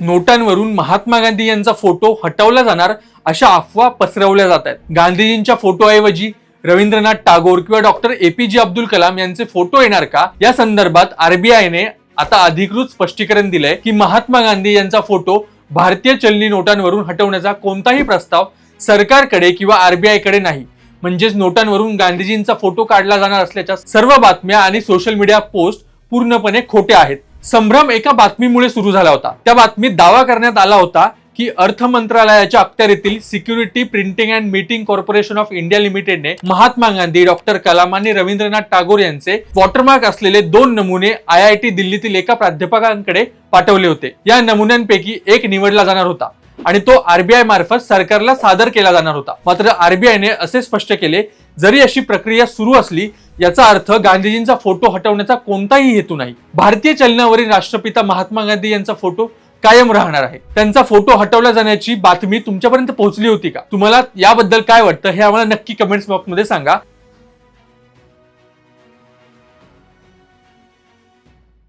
नोटांवरून महात्मा गांधी यांचा फोटो हटवला जाणार अशा अफवा पसरवल्या जात आहेत. गांधीजींच्या फोटोऐवजी रवींद्रनाथ टागोर किंवा डॉक्टर ए पी जे अब्दुल कलाम यांचे फोटो येणार का? या संदर्भात आरबीआयने आता अधिकृत स्पष्टीकरण दिलंय की महात्मा गांधी यांचा फोटो भारतीय चलनी नोटांवरून हटवण्याचा कोणताही प्रस्ताव सरकारकडे किंवा आरबीआयकडे नाही. म्हणजेच नोटांवरून गांधीजींचा फोटो काढला जाणार असल्याच्या सर्व बातम्या आणि सोशल मीडिया पोस्ट पूर्णपणे खोट्या आहेत. संभ्रम एका बातमीमुळे सुरू झाला होता. त्या बातमीत दावा करण्यात आला होता की अर्थ मंत्रालयाच्या अखत्यारीतील security printing and minting corporation of India लिमिटेडने Mahatma Gandhi doctor Kalam आणि रवींद्रनाथ टागोर यांचे वॉटरमार्क असलेले दोन नमुने आय आय टी दिल्लीतील एका प्राध्यापकांकडे पाठवले होते. या नमुन्यांपैकी एक निवडला जाणार होता. आणि तो आरबीआय मार्फत सरकारला सादर केला जाणार होता. मात्र आरबीआयने असे स्पष्ट केले जरी अशी प्रक्रिया सुरू असली याचा अर्थ गांधीजींचा फोटो हटवण्याचा कोणताही हेतू नाही. भारतीय चलनावरील राष्ट्रपिता महात्मा गांधी यांचा फोटो कायम राहणार आहे. त्यांचा फोटो हटवला जाण्याची बातमी तुमच्यापर्यंत पोहोचली होती का? तुम्हाला याबद्दल काय वाटतं हे आम्हाला नक्की कमेंट्स बॉक्समध्ये सांगा.